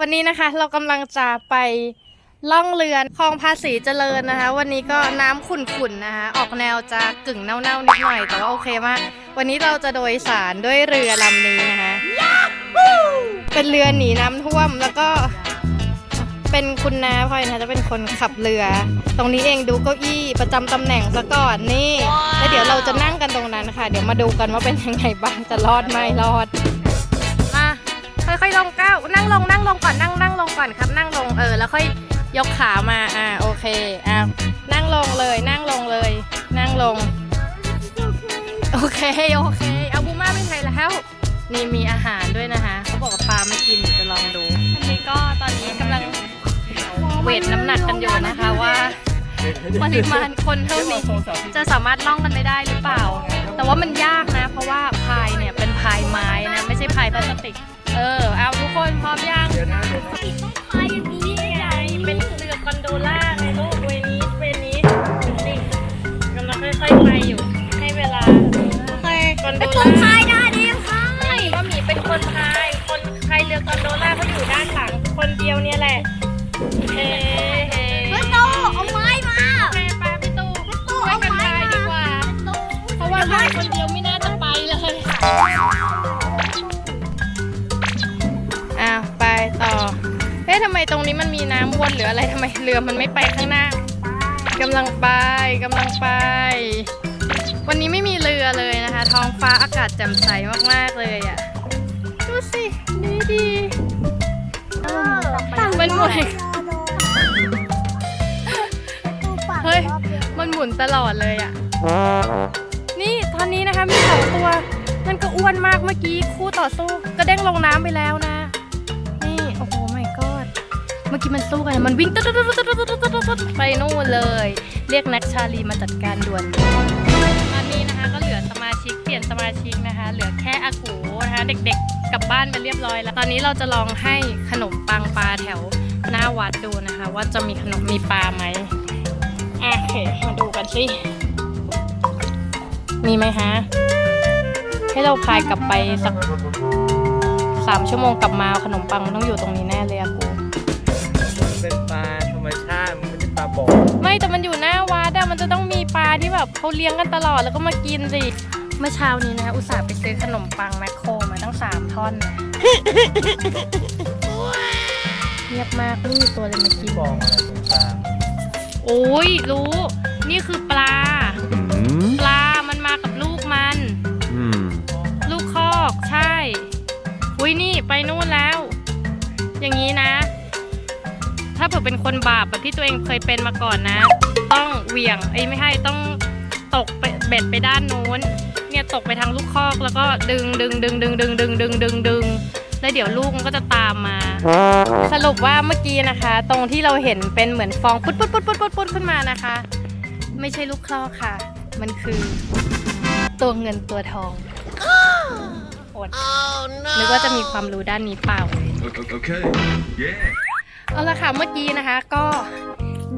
วันนี้นะคะเรากำลังจะไปล่องเรือคลองภาษีเจริญนะคะ วันนี้ก็น้ำขุ่นๆนะคะ ออกแนวจะกึ่งเน่าๆนิดหน่อยแต่ว่าโอเคมากวันนี้เราจะโดยสารด้วยเรือลำนี้นะคะ เป็นเรือหนีน้ำท่วมแล้วก็เป็นคุณนาพลอยนะคะจะเป็นคนขับเรือ ตรงนี้เองดูเก้าอี้ประจำตำแหน่งซะก่อนนี่แล้วเดี๋ยวเราจะนั่งกันตรงนั้นค่ะ เดี๋ยวมาดูกันว่าเป็นยังไงบ้างจะรอดไม่รอดมา ค่อยๆลงก้าวนั่งลงนั่งลงก่อนนั่งนั่งลงก่อนครับนั่งลงเออแล้วค่อยยกขามาอ่าโอเคอ่านั่งลงเลยนั่งลงเลย นั่งลง โอเคโอเคเอาบูมาไม่ไทยแล้วนี่มีอาหารด้วยนะคะเขาบอกว่าปลาไม่กินเดี๋ยวจะลองดูอันนี้ก็ตอนนี้กำลังเวทน้ำหนักกันอยู่นะคะว่า ปริมาณคนเท่านี้จะสามารถล่องกันไม่ได้หรือเปล่า แต่ว่ามันยากนะ เพราะว่าพายเนี่ยเป็นพายไม้นะ ไม่ใช่พายพลาสติก เออ เอาทุกคนพร้อมยังพายอย่างนี้ไงเป็นเรือคอนโดล่าในโลกเวนิสเวนิสนี่กำลังค่อยๆไปอยู่ ให้เวลาคอนโดผล่ามพายได้ดิพายก็มีเป็นคนพาย คนพายเรือคอนโดล่าเขาอยู่ด้านหลัง คนเดียวเนี่ยแหละเฮ้เฮ้พี่โตเอาไม้มาแม่ปลาพี่ตูพี่ตูเอาไม้พายดีกว่า เพราะว่าพายคนเดียวไม่น่าจะไปเลยอ้ ทำไมตรงนี้มันมีน้ำวนหรืออะไรทำไมเรือมันไม่ไปข้างหน้ากำลังไปกำลังไป วันนี้ไม่มีเรือเลยนะคะ ท้องฟ้าอากาศแจ่มใสมากๆเลยอะ ดูสิดีดีมันหมุนเฮ้ย มันหมุนตลอดเลยอะ นี่ตอนนี้นะคะมีสองตัว มันก็อ้วนมากเมื่อกี้คู่ต่อสู้กระเด้งลงน้ำไปแล้วนะ เมื่อกี้มันสู้กัน มันวิ่งตุ๊ดตุ๊ดตุ๊ดตุ๊ดตุ๊ดตุ๊ดไปนู่นเลย เรียกนักชาลีมาจัดการด่วน ตอนนี้นะคะก็เหลือสมาชิกเปลี่ยนสมาชิกนะคะ เหลือแค่อากูนะคะเด็กๆกลับบ้านไปเรียบร้อยแล้ว ตอนนี้เราจะลองให้ขนมปังปลาแถวหน้าวัดดูนะคะ ว่าจะมีขนมมีปลาไหมโอเคมาดูกันสิมีไหมฮะ ให้เราพายกลับไปสักสามชั่วโมงกลับมาขนมปังมันต้องอยู่ตรงนี้แน่เลย เป็นปลาธรรมชาติ มันไม่ใช่ปลาบ่อไม่แต่มันอยู่หน้าวัดอะมันจะต้องมีปลาที่แบบเขาเลี้ยงกันตลอดแล้วก็มากินสิ เมื่อเช้านี้นะคะอุตส่าห์ไปซื้อขนมปังแมคโครมาตั้งสามท่อนนะเงียบมากไม่มีตัวเลยมากิน บ่ออะไรเป็นปลาโอ้ยรู้ นี่คือ เป็นคนบาปแบบที่ตัวเองเคยเป็นมาก่อนนะ ต้องเหวี่ยงเอ้ไม่ให้ต้องตกไปเบ็ดไปด้านนู้น เนี่ยตกไปทางลูกคอกแล้วก็ดึงดึงดึงดึงดึงดึงดึงดึงดึงแล้วเดี๋ยวลูกมันก็จะตามมา สรุปว่าเมื่อกี้นะคะ ตรงที่เราเห็นเป็นเหมือนฟองปุ๊ดปุ๊ดปุ๊ดปุ๊ดปุ๊ดปุ๊ดขึ้นมานะคะ ไม่ใช่ลูกคลอกค่ะ มันคือตัวเงินตัวทองอดนึกว่าจะมีความรู้ด้านนี้เปล่า Okay. Yeah. เอาละค่ะเมื่อกี้นะคะก็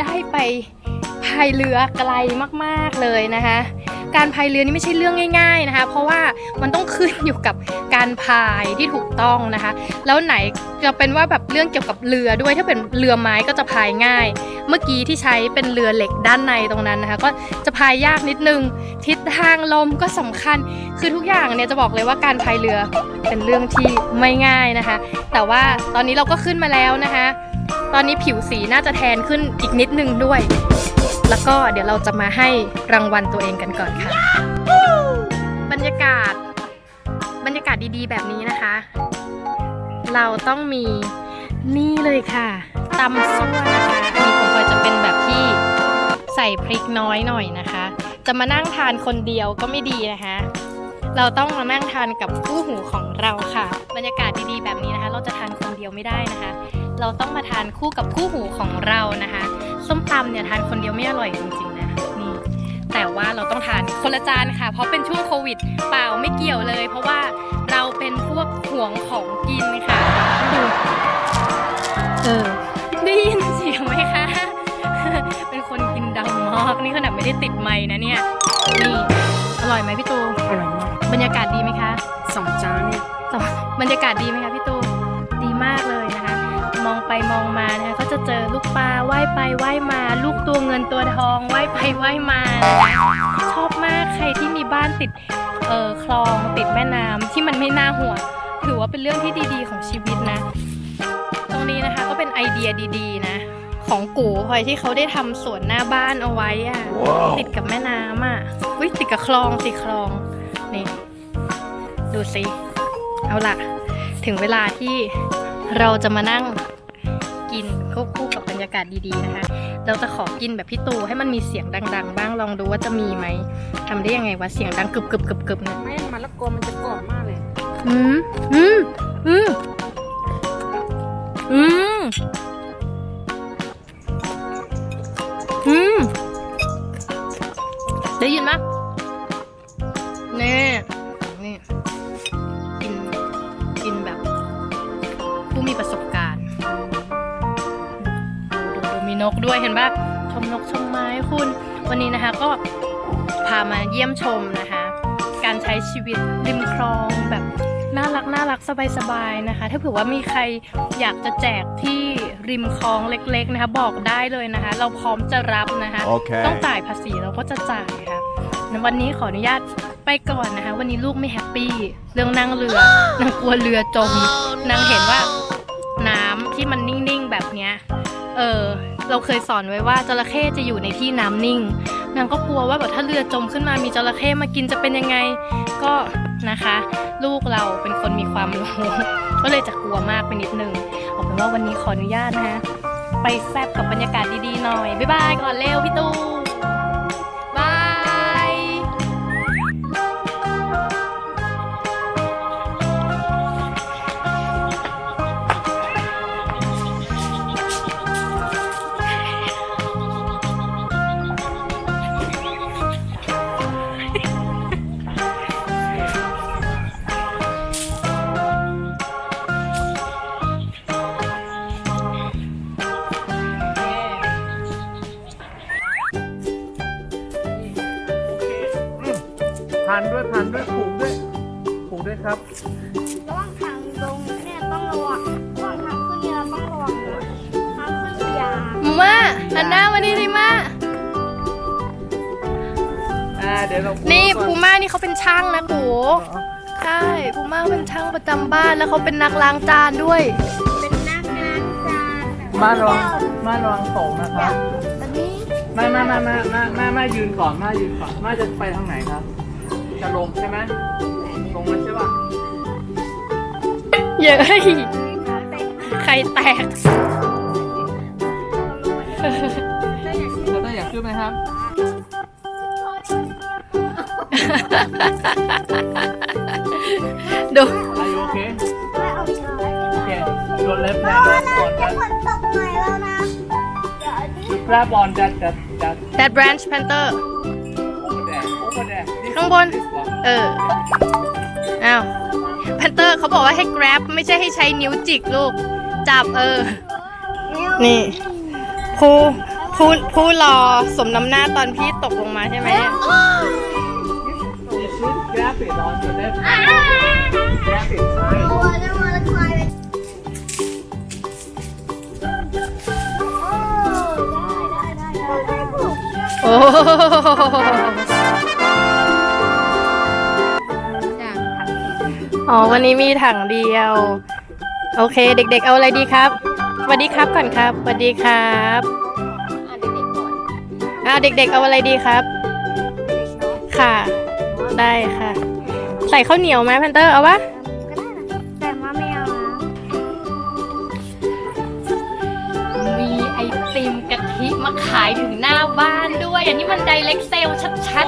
ได้ไปพายเรือไกลมากๆเลยนะคะ การพายเรือนี่ไม่ใช่เรื่องง่าย ๆนะคะ เพราะว่ามันต้องขึ้นอยู่กับการพายที่ถูกต้องนะคะ แล้วไหนจะเป็นว่าแบบเรื่องเกี่ยวกับเรือด้วยถ้าเป็นเรือไม้ก็จะพายง่าย เมื่อกี้ที่ใช้เป็นเรือเหล็กด้านในตรงนั้นนะคะ ก็จะพายยากนิดนึงทิศทางลมก็สำคัญ คือทุกอย่างเนี่ยจะบอกเลยว่าการพายเรือเป็นเรื่องที่ไม่ง่ายนะคะ แต่ว่าตอนนี้เราก็ขึ้นมาแล้วนะคะ ตอนนี้ผิวสีน่าจะแทนขึ้นอีกนิดนึงด้วย แล้วก็เดี๋ยวเราจะมาให้รางวัลตัวเองกันก่อนค่ะ บรรยากาศ บรรยากาศดีๆ แบบนี้นะคะ เราต้องมีนี่เลยค่ะตำซั่วนะคะอันนี้ของพลอยจะเป็นแบบที่ใส่พริกน้อยหน่อยนะคะ จะมานั่งทานคนเดียวก็ไม่ดีนะคะ เราต้องมานั่งทานกับคู่หูของเราค่ะ บรรยากาศดีๆแบบนี้นะคะ เราจะทานคนเดียวไม่ได้นะคะ เราต้องมาทานคู่กับคู่หูของเรานะคะ ส้มตำเนี่ยทานคนเดียวไม่อร่อยจริงๆนะนี่แต่ว่าเราต้องทานคนละจานค่ะ เพราะเป็นช่วงโควิดเปล่าไม่เกี่ยวเลย เพราะว่าเราเป็นพวกห่วงของกินค่ะดูเออได้ยินเสียงไหมคะ เป็นคนกินดังมากนี่ขนาดไม่ได้ติดไม้นะเนี่ยนี่อร่อยไหมพี่ตูอร่อยมากบรรยากาศดีไหมคะสองจานบรรยากาศดีไหมคะพี่ตู ว่ายมา ลูกตัวเงินตัวทองว่ายไปว่ายมา ชอบมากใครที่มีบ้านติดเออคลองติดแม่น้ำที่มันไม่น่าห่วงถือว่าเป็นเรื่องที่ดีๆ ของชีวิตนะ ตรงนี้นะคะก็เป็นไอเดียดี ๆ นะ ของกูพลอยที่เขาได้ทำสวนหน้าบ้านเอาไว้อะติดกับแม่น้ำอะวิติดกับคลองสิคลองนี่ดูสิเอาล่ะ ถึงเวลาที่เราจะมานั่งกิน ควบคู่กับบรรยากาศดีๆนะคะ เราจะขอกินแบบพี่ตูให้มันมีเสียงดัง ๆ บ้างลองดูว่าจะมีไหมทำได้ยังไงวะเสียงดังกึบกึบกึบกึบเนี่ยไม่มะละกอมันจะกรอบมากเลย อืมอืมอืม ดูดูมีนกด้วยเห็นปะชมนกชมไม้คุณ วันนี้นะคะก็พามาเยี่ยมชมนะคะ การใช้ชีวิตริมคลองแบบน่ารักน่ารักสบายๆนะคะ ถ้าเผื่อว่ามีใครอยากจะแจกที่ริมคลองเล็กๆนะคะ บอกได้เลยนะคะ เราพร้อมจะรับนะคะ Okay. ต้องจ่ายภาษีเราก็จะจ่ายค่ะงั้นวันนี้ขออนุญาตไปก่อนนะคะ วันนี้ลูกไม่แฮปปี้เรื่องนั่งเรือนางกลัวเรือจมนางเห็นว่า น้ำที่มันนิ่งๆแบบเนี้ย เออ เราเคยสอนไว้ว่าจระเข้จะอยู่ในที่น้ำนิ่ง นางก็กลัวว่าแบบถ้าเรือจมขึ้นมามีจระเข้มากินจะเป็นยังไง ก็นะคะ ลูกเราเป็นคนมีความรู้ก็เลยจะกลัวมากไปนิดนึงเอาเป็นว่าวันนี้ขออนุญาตนะคะไปแซบกับบรรยากาศดีๆหน่อย บ๊ายบายก่อนเร็วพี่ตู พันด้วยพันด้วยผูกด้วยผูกด้วยครับ ระหว่างทางลงเนี่ยต้องระวังระหว่างทางขึ้นเนี่ยเราต้องระวังนะทางขึ้นยามูม่าหันหน้ามานี่ดิมา อ่าเดี๋ยวเรานี่ก่อภูม่านี่เขาเป็นช่างนะกูใช่ภูม่าเป็นช่างประจำบ้านแล้วเขาเป็นนักล้างจานด้วย เป็นนักล้างจานแบบมาระวังมาระวังตกนะครับตอนนี้ มามามามามามามายืนก่อนมายืนก่อนมาจะไปทางไหนครับ จะลงใช่ไหมลงมาใช่ป่ะเยอะใครแตกเราต้องอยากขึ้นไหมครับดู Are you okay ไม่เอาอีกแล้วโอเคโดนเล็บแทนก่อนจะกันฝนตกหน่อยแล้วนะเดี๋ยวอันนี้ You grab on that that that that branch panther over there over there This ข้างบน this one เออ อ้าวแพนเตอร์เขาบอกว่าให้ grab ไม่ใช่ให้ใช้นิ้วจิกลูก จับเออ นี่ผู้ผู้ผู้รอสมน้ำหน้าตอนพี่ตกลงมาใช่ไหมเนี่ย You should grab it on your left hand grab it ใช่ตัวจะมาละคายเอ๋อวันนี้มีถังเดียว โอเค เด็ก ๆ เอาอะไรดีครับสวัสดีครับก่อนครับสวัสดีครับอ่าเด็ก ๆ เอาอะไรดีครับ ค่ะ ได้ค่ะ ใส่ข้าวเหนียวไหมแพนเตอร์เอาปะแต่ว่าไม่เอานะมีไอติมกะทิมาขายถึงหน้าบ้านด้วย อันนี้มันไดเ c กเซลชัด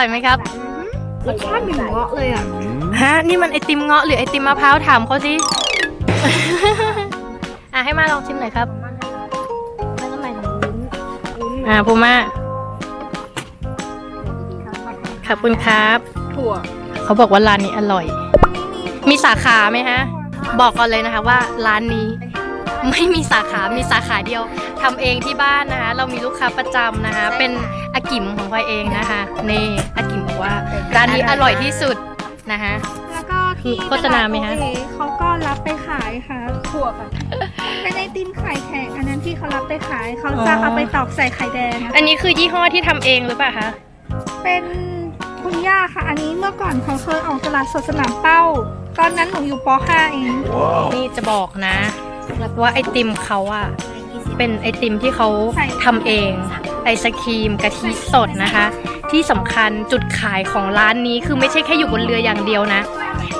ร่อยไหมครับ รสชาติเหมือนเงาะเลยอะฮะนี่มันไอติมเงาะหรือไอติมมะพร้าวถามเขาสิ อะให้มาลองชิมหน่อยครับมันก็หมายถึงวุ้นวุ้นอ่าพูม่าขอบคุณครับ ถั่วเขาบอกว่าร้านนี้อร่อยวันนี้มีมีสาขาไหมฮะ บอกก่อนเลยนะคะว่าร้านนี้ไม่มีสาขา มีสาขาเดียว ทำเองที่บ้านนะคะ เรามีลูกค้าประจำนะคะเป็นอากิมของพลอยเองนะคะ นี่อากิมบอกว่าร้านนี้อร่อยที่สุดนะคะ แล้วก็ที่โฆษณาไหมฮะตลดโอเคเขาก็รับไปขายค่ะถั่วค่ะเป็นไอติมไข่แข็งอันนั้นที่เขารับไปขายเขาจะเอาไปตอกใส่ไข่แดงอะอันนี้คือยี่ห้อที่ทำเองหรือเปล่าคะ เป็นคุณย่าค่ะ อันนี้เมื่อก่อนเขาเคยออกตลาดสดสนามเป้า ตอนนั้นหนูอยู่ป .5 เอง นี่จะบอกนะว่าไอติมเขาอะ เป็นไอติมที่เขาทำเอง ไอศครีมกะทิสดนะคะ ที่สำคัญจุดขายของร้านนี้คือไม่ใช่แค่อยู่บนเรืออย่างเดียวนะ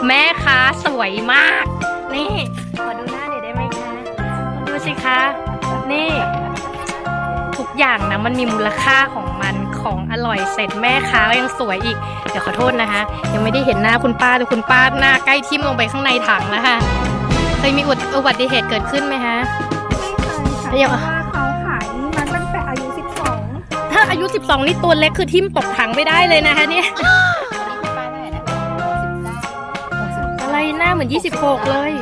แม่ค้าสวยมาก นี่ ขอดูหน้าหน่อยได้ไหมคะ ดูสิคะ นี่ ทุกอย่างนะมันมีมูลค่าของมันของอร่อยเสร็จแม่ค้าก็ยังสวยอีก เดี๋ยวขอโทษนะคะ ยังไม่ได้เห็นหน้าคุณป้าแต่คุณป้าหน้าใกล้ทิ่มลงไปข้างในถังแล้วค่ะเคยมีอุบัติอุบัติเหตุเกิดขึ้นไหมคะไม่ เคยค่ะเดี๋ยวเพราะว่าเขาขายมาตั้งแต่อายุ 12 ถ้าอายุ 12 นี่ตัวเล็กคือทิ่มตกถังไม่ได้เลยนะคะเนี่ย อะไรหน้าเหมือน 26 เลย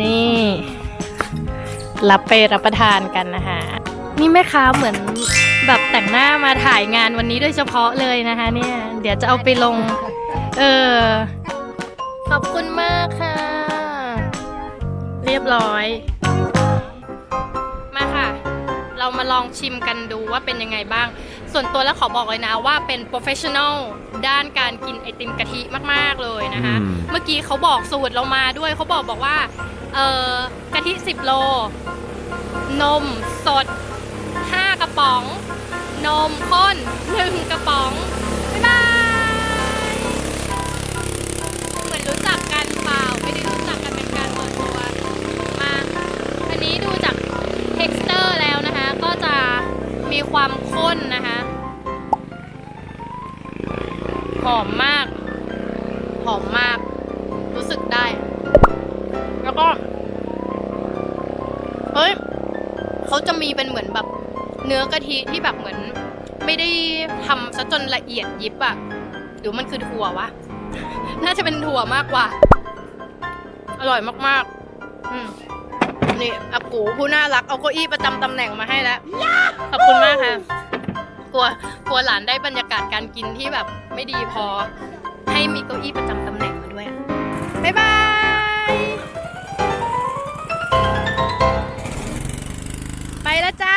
นี่ รับไปรับประทานกันนะคะ นี่แม่ค้าเหมือนแบบแต่งหน้ามาถ่ายงานวันนี้โดยเฉพาะเลยนะคะเนี่ย เดี๋ยวจะเอาไปลง เออ ขอบคุณมากค่ะ เรียบร้อย มาค่ะ เรามาลองชิมกันดูว่าเป็นยังไงบ้าง ส่วนตัวแล้วขอบอกเลยนะว่าเป็นโปรเฟชชั่นอลด้านการกินไอติมกะทิมากๆเลยนะคะ อืม เมื่อกี้เขาบอกสูตรเรามาด้วยเขาบอกบอกว่าเออกะทิ 10 โล นมสด 5 กระป๋อง นมข้น 1 กระป๋อง บ๊ายบาย ความข้นนะคะหอมมาก หอมมาก รู้สึกได้ แล้วก็ เฮ้ย เขาจะมีเป็นเหมือนแบบเนื้อกะทิที่แบบเหมือน ไม่ได้ทำซะจนละเอียดยิบอะหรือมันคือถั่ววะ น่าจะเป็นถั่วมากกว่า อร่อยมากๆ อืมนี่อา กูผู้น่ารักเอาเก้าอี้ประจำตำแหน่งมาให้แล้ว ขอบคุณมากค่ะ กลัวกลัวหลานได้บรรยากาศการกินที่แบบไม่ดีพอ ให้มีเก้าอี้ประจำตำแหน่งมาด้วยอะบ๊ายบาย ไปแล้วจ้า